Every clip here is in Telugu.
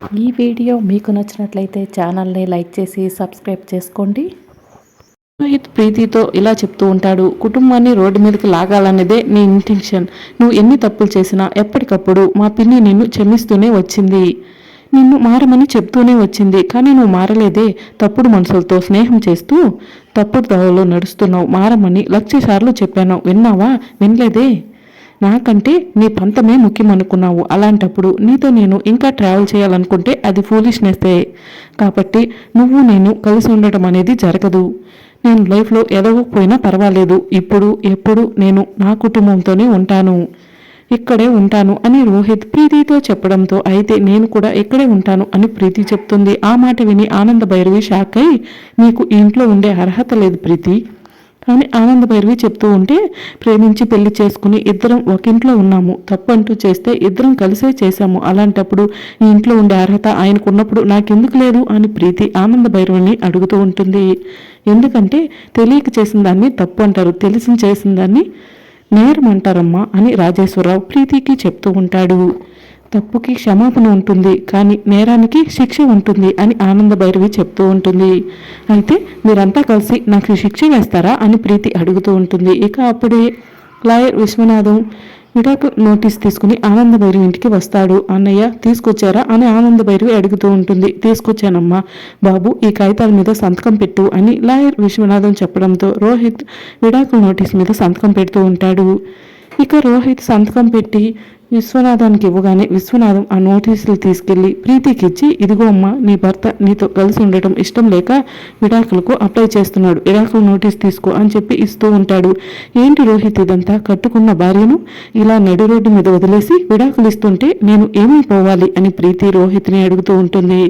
ఈ వీడియో మీకు నచ్చినట్లయితే ఛానల్ని లైక్ చేసి సబ్స్క్రైబ్ చేసుకోండి. రోహిత్ ప్రీతితో ఇలా చెప్తూ ఉంటాడు కుటుంబాన్ని రోడ్డు మీదకి లాగాలన్నదే నీ ఇంటెన్షన్ నువ్వు ఎన్ని తప్పులు చేసినా ఎప్పటికప్పుడు మా పిన్ని నిన్ను క్షమిస్తూనే వచ్చింది. నిన్ను మారమని చెప్తూనే వచ్చింది. కానీ నువ్వు మారలేదే. తప్పుడు మనుషులతో స్నేహం చేస్తూ తప్పుడు దవలో నడుస్తున్నావు. మారమని లక్ష సార్లు చెప్పాను. విన్నావా? వినలేదే. నాకంటే నీ పంతమే ముఖ్యం అనుకున్నావు అలాంటప్పుడు నీతో నేను ఇంకా ట్రావెల్ చేయాలనుకుంటే అది ఫూలిష్నెస్సే కాబట్టి నువ్వు నేను కలిసి ఉండటం అనేది జరగదు. నేను లైఫ్లో ఎదగకపోయినా పర్వాలేదు. ఇప్పుడు ఎప్పుడు నేను నా కుటుంబంతోనే ఉంటాను. ఇక్కడే ఉంటాను అని రోహిత్ ప్రీతితో చెప్పడంతో అయితే నేను కూడా ఇక్కడే ఉంటాను అని ప్రీతి చెప్తుంది. ఆ మాట విని ఆనంద భైరవి షాక్ అయి మీకు ఇంట్లో ఉండే అర్హత లేదు ప్రీతి. కానీ ఆనంద భైరవి చెప్తూ ఉంటే ప్రేమించి పెళ్ళి చేసుకుని ఇద్దరం ఒక ఇంట్లో ఉన్నాము. తప్పు అంటూ చేస్తే ఇద్దరం కలిసే చేశాము. అలాంటప్పుడు ఈ ఇంట్లో ఉండే అర్హత ఆయనకు ఉన్నప్పుడు నాకెందుకు లేదు అని ప్రీతి ఆనంద భైరవుని అడుగుతూ ఉంటుంది. ఎందుకంటే తెలియక చేసిన దాన్ని తప్పు అంటారు తెలిసి చేసిన దాన్ని నేరం అంటారమ్మా అని రాజేశ్వరరావు ప్రీతికి చెప్తూ ఉంటాడు. తప్పుకి క్షమాపణ ఉంటుంది కానీ నేరానికి శిక్ష ఉంటుంది అని ఆనంద భైరవి చెప్తూ ఉంటుంది. అయితే మీరంతా కలిసి నాకు శిక్ష వేస్తారా అని ప్రీతి అడుగుతూ ఉంటుంది. ఇక అప్పుడే లాయర్ విశ్వనాథం విడాకు నోటీస్ తీసుకుని ఆనంద భైరవి ఇంటికి వస్తాడు. అన్నయ్య తీసుకొచ్చారా? అని ఆనంద భైరవి అడుగుతూ ఉంటుంది. తీసుకొచ్చానమ్మా బాబు ఈ కాగితాల మీద సంతకం పెట్టు అని లాయర్ విశ్వనాథం చెప్పడంతో రోహిత్ విడాకుల నోటీస్ మీద సంతకం పెడుతూ ఉంటాడు. ఇక రోహిత్ సంతకం పెట్టి విశ్వనాథానికి ఇవ్వగానే విశ్వనాథం ఆ నోటీసులు తీసుకెళ్ళి ప్రీతికిచ్చి ఇదిగో అమ్మ నీ భర్త నీతో కలిసి ఉండటం ఇష్టం లేక విడాకులకు అప్లై చేస్తున్నాడు. విడాకుల నోటీస్ తీసుకో అని చెప్పి ఇస్తూ ఉంటాడు. ఏంటి రోహిత్ ఇదంతా? కట్టుకున్న భార్యను ఇలా నడి రోడ్డు మీద వదిలేసి విడాకులు ఇస్తుంటే నేను ఏమైపోవాలి అని ప్రీతి రోహిత్ని అడుగుతూ ఉంటుంది.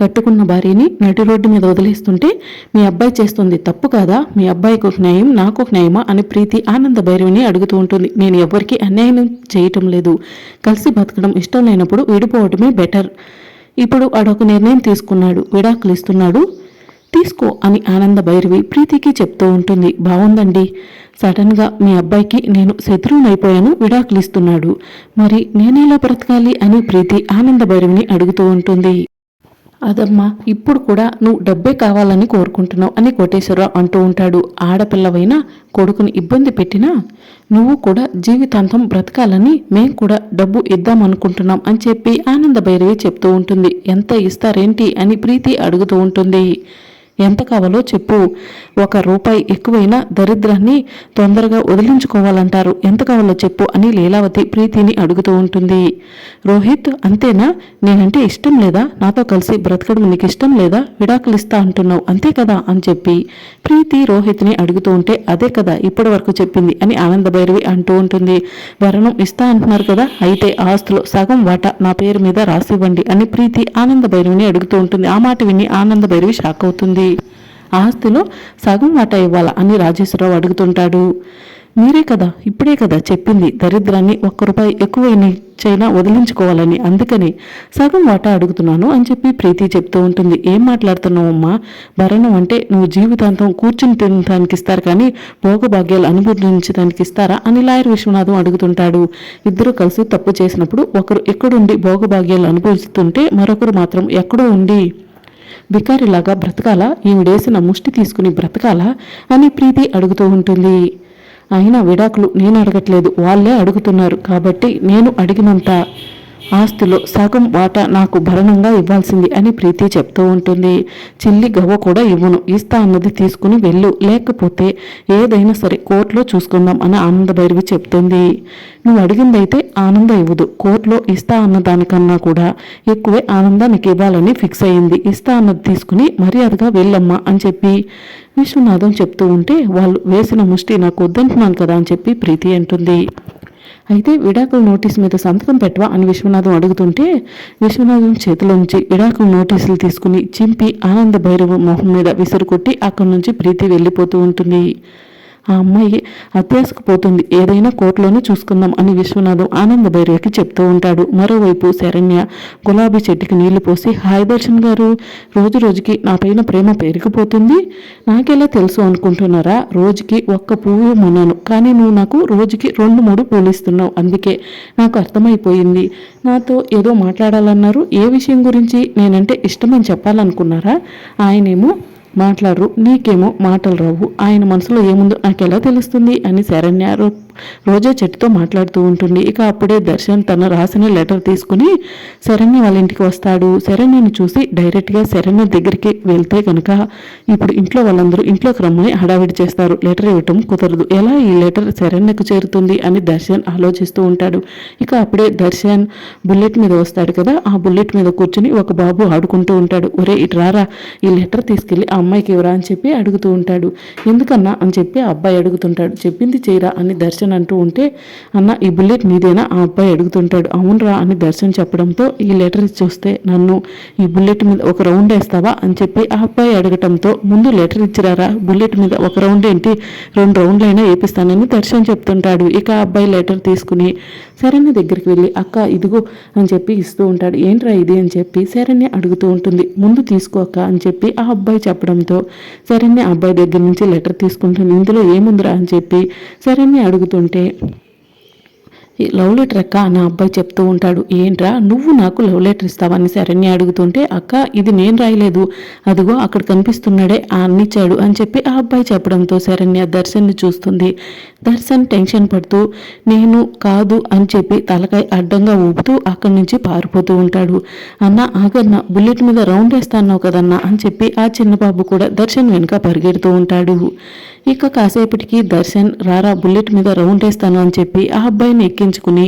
కట్టుకున్న భార్యని నటి రోడ్డు మీద వదిలేస్తుంటే మీ అబ్బాయి చేస్తుంది తప్పు కాదా? మీ అబ్బాయికి ఒక న్యాయం నాకు ఒక న్యాయమా? అని ప్రీతి ఆనంద భైరవిని అడుగుతూ ఉంటుంది. నేను ఎవరికి అన్యాయం చేయటం లేదు. కలిసి బతకడం ఇష్టం లేనప్పుడు విడిపోవటమే బెటర్. ఇప్పుడు అడొక నిర్ణయం తీసుకున్నాడు. విడాకులు ఇస్తున్నాడు. తీసుకో అని ఆనంద భైరవి ప్రీతికి చెప్తూ ఉంటుంది. బాగుందండి సడన్గా మీ అబ్బాయికి నేను శత్రువునైపోయాను విడాకులు ఇస్తున్నాడు. మరి నేనేలా బ్రతకాలి? అని ప్రీతి ఆనంద భైరవిని అడుగుతూ ఉంటుంది. అదమ్మా ఇప్పుడు కూడా నువ్వు డబ్బే కావాలని కోరుకుంటున్నావు అని కోటేశ్వరరావు అంటూ ఉంటాడు. ఆడపిల్లవైనా కొడుకుని ఇబ్బంది పెట్టినా నువ్వు కూడా జీవితాంతం బ్రతకాలని మేం కూడా డబ్బు ఇద్దామనుకుంటున్నాం అని చెప్పి ఆనంద భైరవి చెప్తూ ఉంటుంది. ఎంత ఇస్తారేంటి అని ప్రీతి అడుగుతూ ఉంటుంది. ఎంత కావాలో చెప్పు. ఒక రూపాయి ఎక్కువైనా దరిద్రాన్ని తొందరగా వదిలించుకోవాలంటారు. ఎంత కావాలో చెప్పు అని లీలావతి ప్రీతిని అడుగుతూ ఉంటుంది. రోహిత్ అంతేనా? నేనంటే ఇష్టం లేదా? నాతో కలిసి బ్రతకడం నీకు ఇష్టం లేదా? విడాకులు ఇస్తా అంటున్నావు. అంతే కదా? అని చెప్పి ప్రీతి రోహిత్ని అడుగుతూ ఉంటే అదే కదా ఇప్పటి వరకు చెప్పింది అని ఆనంద భైరవి అంటూ ఉంటుంది. వరణం ఇస్తా అంటున్నారు కదా? అయితే ఆస్తులో సగం వాటా నా పేరు మీద రాసివ్వండి అని ప్రీతి ఆనంద భైరవిని అడుగుతూ ఉంటుంది. ఆ మాట విని ఆనంద భైరవి షాక్ అవుతుంది. ఆస్తిలో సగం వాటా ఇవ్వాలా అని రాజేశ్వరరావు అడుగుతుంటాడు. మీరే కదా ఇప్పుడే కదా చెప్పింది దరిద్రాన్ని ఒక్క రూపాయి ఎక్కువ చైనా వదిలించుకోవాలని. అందుకని సగం వాటా అడుగుతున్నాను అని చెప్పి ప్రీతి చెప్తూ ఉంటుంది. ఏం మాట్లాడుతున్నావమ్మా భరణం అంటే నువ్వు జీవితాంతం కూర్చుని తినడానికి ఇస్తారు కానీ భోగభాగ్యాలు అనుభవించడానికి ఇస్తారా అని లాయర్ విశ్వనాథం అడుగుతుంటాడు. ఇద్దరు కలిసి తప్పు చేసినప్పుడు ఒకరు ఎక్కడుండి భోగభాగ్యాలు అనుభవిస్తుంటే మరొకరు మాత్రం ఎక్కడో ఉండి బికారిలాగా బ్రతకాలా? ఈవిడేసిన ముష్టి తీసుకుని బ్రతకాలా? అని ప్రీతి అడుగుతూ ఉంటుంది. అయినా విడాకులు నేను అడగట్లేదు. వాళ్ళే అడుగుతున్నారు. కాబట్టి నేను అడిగినంత ఆస్తిలో సగం వాటా నాకు భరణంగా ఇవ్వాల్సింది అని ప్రీతి చెప్తూ ఉంటుంది. చిల్లి గవ్వ కూడా ఇవ్వను. ఇస్తా అన్నది తీసుకుని వెళ్ళు. లేకపోతే ఏదైనా సరే కోర్టులో చూసుకుందాం అని ఆనంద భైరవి చెప్తుంది. నువ్వు అడిగిందైతే ఆనందం ఇవ్వదు. కోర్టులో ఇస్తా అన్న దానికన్నా కూడా ఎక్కువే ఆనందానికి ఇవ్వాలని ఫిక్స్ అయింది. ఇస్తా అన్నది తీసుకుని మర్యాదగా వెళ్ళమ్మా అని చెప్పి విశ్వనాథం చెప్తూ ఉంటే వాళ్ళు వేసిన ముష్టి నాకు వద్దంటున్నాను కదా అని చెప్పి ప్రీతి అంటుంది. అయితే విడాకుల నోటీస్ మీద సంతకం పెట్టవా అని విశ్వనాథం అడుగుతుంటే విశ్వనాథం చేతిలోంచి విడాకుల నోటీసులు తీసుకుని చింపి ఆనంద భైరవ మొహం మీద విసురు కొట్టి అక్కడి నుంచి ప్రీతి వెళ్ళిపోతూ ఉంటుంది. ఆ అమ్మాయి అత్యాసకు పోతుంది. ఏదైనా కోర్టులోనే చూసుకుందాం అని విశ్వనాథం ఆనంద భైర్యకి చెప్తూ ఉంటాడు. మరోవైపు శరణ్య గులాబీ చెట్టుకి నీళ్ళు పోసి హాయ్ దర్శన్ గారు రోజు రోజుకి నా పైన ప్రేమ పెరిగిపోతుంది. నాకెలా తెలుసు అనుకుంటున్నారా? రోజుకి ఒక్క పువ్వు మొన్నాను. కానీ నువ్వు నాకు రోజుకి రెండు మూడు పూలు ఇస్తున్నావు. అందుకే నాకు అర్థమైపోయింది. నాతో ఏదో మాట్లాడాలన్నారు. ఏ విషయం గురించి నేనంటే ఇష్టమని చెప్పాలనుకున్నారా? ఆయనేమో మాట్లాడరు నీకేమో మాటలు రావు. ఆయన మనసులో ఏముందో నాకు ఎలా తెలుస్తుంది? అని శరణ్య రోజా చెట్టుతో మాట్లాడుతూ ఉంటుంది. ఇక అప్పుడే దర్శన్ తన రాసిన లెటర్ తీసుకుని శరణ్య వాళ్ళ ఇంటికి వస్తాడు. శరణ్యని చూసి డైరెక్ట్గా శరణ్య దగ్గరికి వెళ్తే కనుక ఇప్పుడు ఇంట్లో వాళ్ళందరూ ఇంట్లోకి రమ్మని హడావిడి చేస్తారు. లెటర్ ఇవ్వటం కుదరదు. ఎలా ఈ లెటర్ శరణ్యకు చేరుతుంది అని దర్శన్ ఆలోచిస్తూ ఉంటాడు. ఇక అప్పుడే దర్శన్ బుల్లెట్ మీద వస్తాడు కదా? ఆ బుల్లెట్ మీద కూర్చుని ఒక బాబు ఆడుకుంటూ ఉంటాడు. ఒరే ఇటు రారా? ఈ లెటర్ తీసుకెళ్ళి ఆ అమ్మాయికి ఇవ్వరా అని చెప్పి అడుగుతూ ఉంటాడు. ఎందుకన్నా అని చెప్పి ఆ అబ్బాయి అడుగుతుంటాడు. చెప్పింది చేయరా అని దర్శన్ అంటూ ఉంటే అన్న ఈ బుల్లెట్ నీదేనా? ఆ అబ్బాయి అడుగుతుంటాడు అవునరా అని దర్శన్ చెప్పడంతో ఈ లెటర్ చూస్తే నన్ను ఈ బుల్లెట్ మీద ఒక రౌండ్ వేస్తావా అని చెప్పి ఆ అబ్బాయి అడగటంతో ముందు లెటర్ ఇచ్చిరారా? బుల్లెట్ మీద ఒక రౌండ్ ఏంటి? రెండు రౌండ్లు అయినా వేపిస్తానని దర్శన్ చెప్తుంటాడు. ఇక ఆ అబ్బాయి లెటర్ తీసుకుని శరణ్య దగ్గరికి వెళ్ళి అక్క ఇదిగో అని చెప్పి ఇస్తూ ఉంటాడు. ఏంట్రా ఇది? అని చెప్పి శరణ్య అడుగుతూ ఉంటుంది. ముందు తీసుకో అక్క అని చెప్పి ఆ అబ్బాయి చెప్పడంతో శరణ్య ఆ అబ్బాయి దగ్గర నుంచి లెటర్ తీసుకుంటుంది ఇందులో ఏముందిరా? అని చెప్పి శరణ్య అడుగుతూ ఈ లవ్ లెటర్ అక్క? నా అబ్బాయి చెప్తూ ఉంటాడు. ఏంట్రా? నువ్వు నాకు లవ్ లెటర్ ఇస్తావని శరణ్య అడుగుతుంటే అక్క ఇది నేను రాయలేదు. అదిగో అక్కడ కనిపిస్తున్నాడే ఆ అన్నిచ్చాడు అని చెప్పి ఆ అబ్బాయి చెప్పడంతో శరణ్య దర్శన్ని చూస్తుంది. దర్శన్ టెన్షన్ పడుతూ నేను కాదు అని చెప్పి తలకాయ అడ్డంగా ఊపుతూ అక్కడి నుంచి పారిపోతూ ఉంటాడు. అన్న ఆగన్న బుల్లెట్ మీద రౌండ్ వేస్తాన్నావు కదన్నా అని చెప్పి ఆ చిన్న బాబు కూడా దర్శన్ వెనుక పరిగెడుతూ ఉంటాడు. ఇక కాసేపటికి దర్శన్ రారా బుల్లెట్ మీద రౌండ్ వేస్తాను అని చెప్పి ఆ అబ్బాయిని ఎక్కించుకుని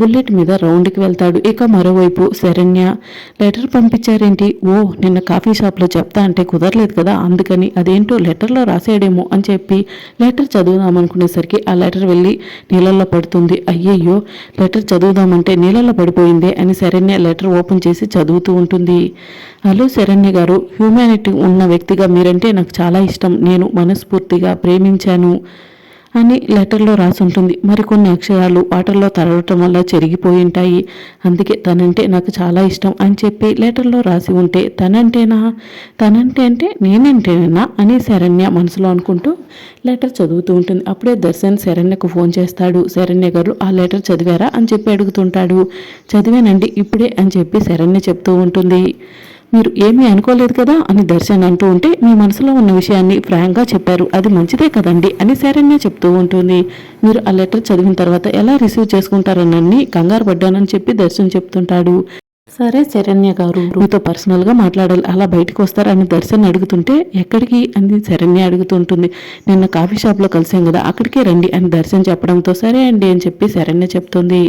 బుల్లెట్ మీద రౌండ్కి వెళ్తాడు. ఇక మరోవైపు శరణ్య లెటర్ పంపించారేంటి? ఓ నిన్న కాఫీ షాప్లో చెప్తా అంటే కుదరలేదు కదా అందుకని అదేంటో లెటర్లో రాసేయడేమో అని చెప్పి లెటర్ చదువుదామనుకునేసరికి ఆ లెటర్ వెళ్ళి నీళ్ళల్లో పడుతుంది. అయ్యయ్యో లెటర్ చదువుదామంటే నీళ్ళల్లో పడిపోయిందే అని శరణ్య లెటర్ ఓపెన్ చేసి చదువుతూ ఉంటుంది. హలో శరణ్య గారు హ్యూమానిటీ ఉన్న వ్యక్తిగా మీరంటే నాకు చాలా ఇష్టం. నేను మనస్ఫూర్తిగా ప్రేమించాను అని లెటర్లో రాసి ఉంటుంది మరికొన్ని అక్షరాలు వాటర్లో తడవటం వల్ల చెరిగిపోయి ఉంటాయి అందుకే తనంటే నాకు చాలా ఇష్టం అని చెప్పి లెటర్లో రాసి ఉంటే తనంటేనా? తనంటే అంటే నేనంటేనా? అని శరణ్య మనసులో అనుకుంటూ లెటర్ చదువుతూ ఉంటుంది. అప్పుడే దర్శన్ శరణ్యకు ఫోన్ చేస్తాడు. శరణ్య గారు ఆ లెటర్ చదివారా? అని చెప్పి అడుగుతుంటాడు. చదివానండి ఇప్పుడే అని చెప్పి శరణ్య చెప్తూ ఉంటుంది. మీరు ఏమీ అనుకోలేదు కదా అని దర్శన్ అంటూ ఉంటే మీ మనసులో ఉన్న విషయాన్ని ఫ్రాంక్గా చెప్పారు. అది మంచిదే కదండి అని శరణ్య చెప్తూ ఉంటుంది. మీరు ఆ లెటర్ చదివిన తర్వాత ఎలా రిసీవ్ చేసుకుంటారనని కంగారు పడ్డానని చెప్పి దర్శన్ చెప్తుంటాడు. సరే శరణ్య గారు. మీతో పర్సనల్గా మాట్లాడాలి అలా బయటకు వస్తారని దర్శన్ అడుగుతుంటే ఎక్కడికి అని శరణ్య అడుగుతుంటుంది. నిన్న కాఫీ షాప్లో కలిసాం కదా అక్కడికే రండి అని దర్శన్ చెప్పడంతో సరే అండి అని చెప్పి శరణ్య చెప్తుంది.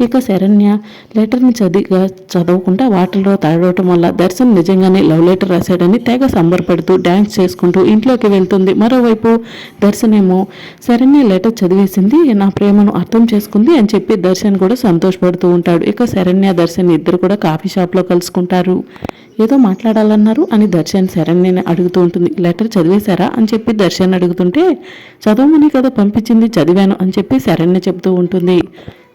ఇక శరణ్య లెటర్ని చదివిగా చదవకుండా వాటర్లో తడవటం వల్ల దర్శన్ నిజంగానే లవ్ లెటర్ రాశాడని తెగ సంబరపడుతూ డ్యాన్స్ చేసుకుంటూ ఇంట్లోకి వెళ్తుంది. మరోవైపు దర్శన్ ఏమో శరణ్య లెటర్ చదివేసింది నా ప్రేమను అర్థం చేసుకుంది అని చెప్పి దర్శన్ కూడా సంతోషపడుతూ ఉంటాడు. ఇక శరణ్య దర్శన్ ఇద్దరు కూడా కాఫీ షాప్లో కలుసుకుంటారు. ఏదో మాట్లాడాలన్నారు అని దర్శన్ శరణ్యని అడుగుతూ ఉంటుంది. లెటర్ చదివేశారా? అని చెప్పి దర్శన్ అడుగుతుంటే చదవమని కదా పంపించింది చదివాను అని చెప్పి శరణ్య చెబుతూ ఉంటుంది.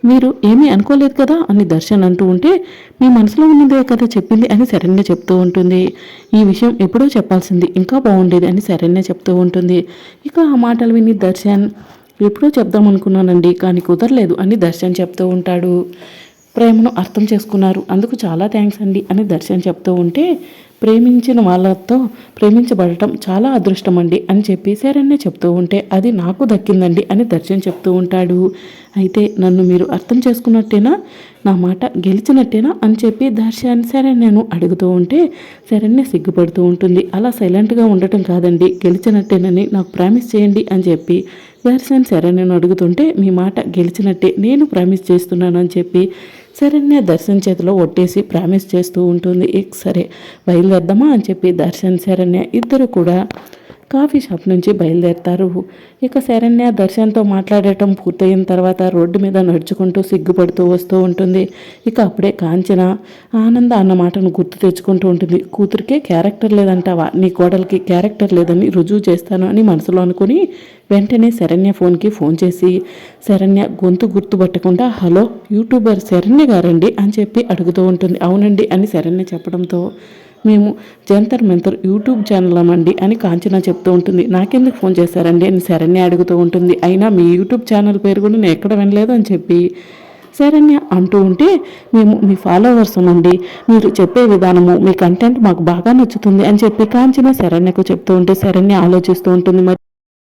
మీరు ఏమీ అనుకోలేదు కదా అని దర్శన్ అంటూ ఉంటే మీ మనసులో ఉన్నదే కదా చెప్పింది అని శరణ్య చెప్తూ ఉంటుంది. ఈ విషయం ఎప్పుడో చెప్పాల్సింది ఇంకా బాగుండేది అని శరణ్య చెప్తూ ఉంటుంది. ఇక ఆ మాటలు విని దర్శన్ ఎప్పుడో చెప్దాం అనుకున్నానండి కానీ కుదరలేదు అని దర్శన్ చెప్తూ ఉంటాడు. ప్రేమను అర్థం చేసుకున్నారు. అందుకు చాలా థ్యాంక్స్ అండి అని దర్శన్ చెప్తూ ఉంటే ప్రేమించిన వాళ్ళతో ప్రేమించబడటం చాలా అదృష్టం అండి అని చెప్పి శరణ్య చెప్తూ ఉంటే అది నాకు దక్కిందండి అని దర్శన్ చెప్తూ ఉంటాడు. అయితే నన్ను మీరు అర్థం చేసుకున్నట్టేనా? నా మాట గెలిచినట్టేనా? అని చెప్పి దర్శన్ శరణ్యను అడుగుతూ ఉంటే శరణ్య సిగ్గుపడుతూ ఉంటుంది. అలా సైలెంట్గా ఉండటం కాదండి. గెలిచినట్టేనని నాకు ప్రామిస్ చేయండి అని చెప్పి దర్శన్ శరణ్యను అడుగుతుంటే మీ మాట గెలిచినట్టే నేను ప్రామిస్ చేస్తున్నాను అని చెప్పి శరణ్య దర్శన్ చేతిలో ఒట్టేసి ప్రామిస్ చేస్తూ ఉంటుంది. సరే బయలుదేద్దామా అని చెప్పి దర్శన్ శరణ్య ఇద్దరు కూడా కాఫీ షాప్ నుంచి బయలుదేరతారు. ఇక శరణ్య దర్శన్తో మాట్లాడటం పూర్తయిన తర్వాత రోడ్డు మీద నడుచుకుంటూ సిగ్గుపడుతూ వస్తూ ఉంటుంది. ఇక అప్పుడే కాంచన ఆనంద అన్న మాటను గుర్తు తెచ్చుకుంటూ ఉంటుంది. కూతురికే క్యారెక్టర్ లేదంటావా? నీ కోడలికి క్యారెక్టర్ లేదని రుజువు చేస్తాను అని మనసులో అనుకుని వెంటనే శరణ్య ఫోన్కి ఫోన్ చేసి శరణ్య గొంతు గుర్తుపట్టకుండా హలో యూట్యూబర్ శరణ్య గారండి అని చెప్పి అడుగుతూ ఉంటుంది. అవునండి అని శరణ్య చెప్పడంతో మేము జంతర్ మెంతర్ యూట్యూబ్ ఛానల్ అమండి అని కాంచన చెప్తూ ఉంటుంది. నాకెందుకు ఫోన్ చేశారండి అని శరణ్య అడుగుతూ ఉంటుంది. అయినా మీ యూట్యూబ్ ఛానల్ పేరు కూడా నేను ఎక్కడ వినలేదు అని చెప్పి శరణ్య అంటూ ఉంటే మేము మీ ఫాలోవర్స్ నుండి మీరు చెప్పే విధానము మీ కంటెంట్ మాకు బాగా నచ్చుతుంది అని చెప్పి కాంచన శరణ్యకు చెప్తూ ఉంటే శరణ్య ఆలోచిస్తూ ఉంటుంది. మరి